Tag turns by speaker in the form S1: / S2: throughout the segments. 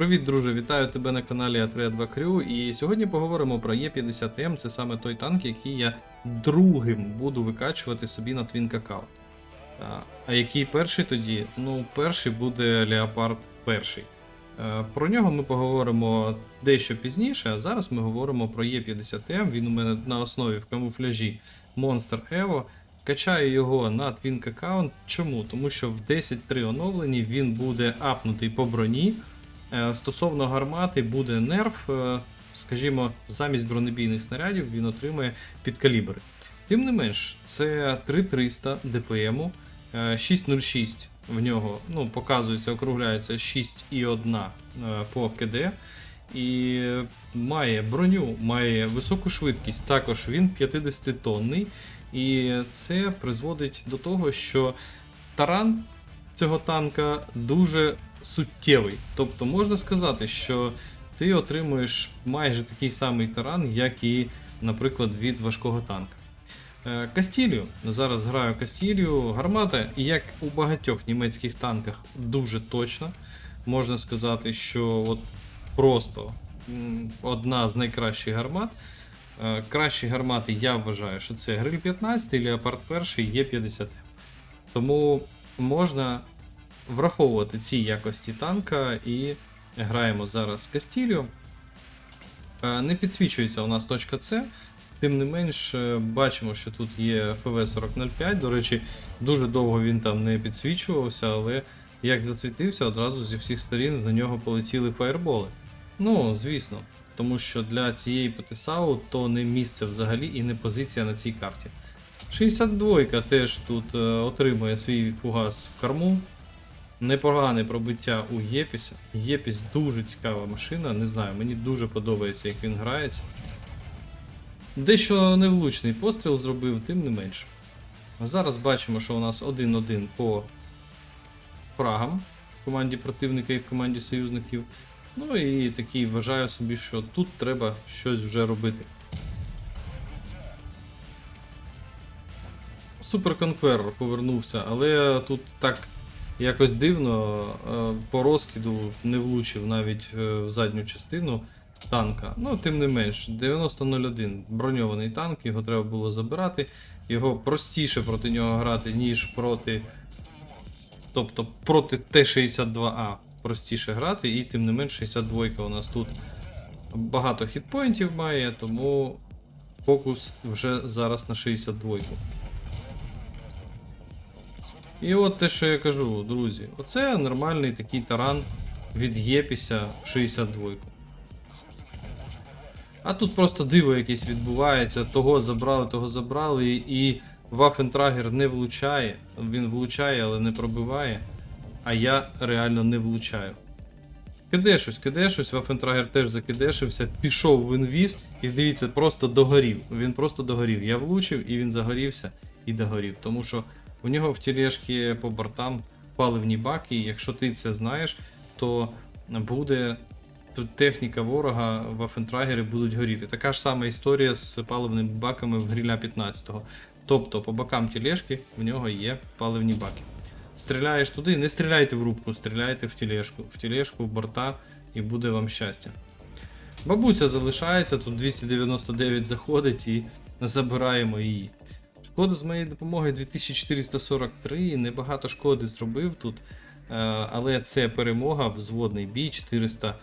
S1: Привіт, друже, вітаю тебе на каналі А3 2 Crew. І сьогодні поговоримо про Е50М. Це саме той танк, який я другим буду викачувати собі на Twin Account. А, який перший тоді? Ну, перший буде Leopard перший. Про нього ми поговоримо дещо пізніше, а зараз ми говоримо про Е50М. Він у мене на основі в камуфляжі Monster Evo. Качаю його на Twink аккаунт. Чому? Тому що в 10.3 оновленні він буде апнутий по броні. Е, Стосовно гармати буде нерф, е, скажімо, замість бронебійних снарядів він отримує підкалібри. Тим не менш, це 3300 ДПМу, е, 606 в нього ну, показується, округляється 6,1 е, по КД. І має броню, має високу швидкість. Також він 50 тонний. І це призводить до того, що таран цього танка дуже суттєвий. Тобто можна сказати, що ти отримуєш майже такий самий таран, як і, наприклад, від важкого танка. Е, Кастілію. Зараз граю Кастілію. Гармата, як у багатьох німецьких танках, дуже точна. Можна сказати, що от просто одна з найкращих гармат. Е, Кращі гармати я вважаю, що це Гриль 15 і Леопард 1 є 50. Тому можна враховувати ці якості танка і граємо зараз з Кастілію. Е, Не підсвічується у нас точка С. Тим не менш, е, бачимо, що тут є ФВ-4005. До речі, дуже довго він там не підсвічувався, але як засвітився, одразу зі всіх сторін на нього полетіли фаєрболи. Ну, звісно, тому що для цієї ПТСАУ то не місце взагалі і не позиція на цій карті. 62 теж тут е, отримує свій фугас в корму. Непогане пробиття у Єпіся. Єпіс дуже цікава машина, не знаю, мені дуже подобається, як він грається. Дещо невлучний постріл зробив, тим не менш. Зараз бачимо, що у нас 1-1 по фрагам в команді противника і в команді союзників. Ну і такий вважаю собі, що тут треба щось вже робити. Супер Конкверор повернувся, але тут так якось дивно е, по розкиду не влучив навіть е, в задню частину танка. Ну, тим не менш, 9001 броньований танк, його треба було забирати. Його простіше проти нього грати, ніж проти. Тобто проти Т-62А простіше грати, і тим не менш 62 у нас тут багато хітпоінтів має, тому фокус вже зараз на 62. І от те, що я кажу, друзі, оце нормальний такий таран від Єпіся в 62. А тут просто диво якесь відбувається, того забрали, того забрали, і Вафентрагер не влучає. Він влучає, але не пробиває. А я реально не влучаю. Кидешусь, кидешусь, Вафентрагер теж закидешився, пішов в інвіз, і дивіться, просто догорів. Він просто догорів. Я влучив і він загорівся і догорів. Тому що у нього в тілешки по бортам паливні баки, і якщо ти це знаєш, то буде тут техніка ворога в Афентрагері будуть горіти. Така ж сама історія з паливними баками в гріля 15-го. Тобто по бокам тілешки в нього є паливні баки. Стріляєш туди, не стріляйте в рубку, стріляйте в тілешку. В тілешку, в борта і буде вам щастя. Бабуся залишається, тут 299 заходить і забираємо її. Шкода з моєї допомоги 2443, небагато шкоди зробив тут, е, але це перемога, взводний бій 400,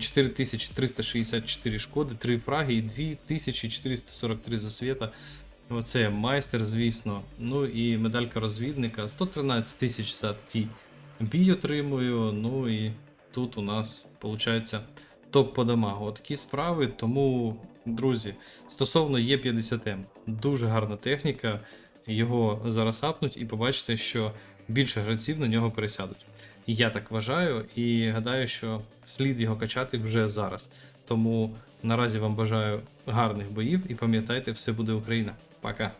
S1: 4364 шкоди, 3 фраги і 2443 засвіта. Оце майстер, звісно. Ну і медалька розвідника. 113 тисяч за такий бій отримую. Ну і тут у нас виходить топ по дамагу. Отакі справи. Тому, друзі, стосовно Е50М, дуже гарна техніка. Його зараз апнуть і побачите, що більше гравців на нього пересядуть. Я так вважаю і гадаю, що слід його качати вже зараз. Тому наразі вам бажаю гарних боїв і пам'ятайте, все буде Україна. Пока.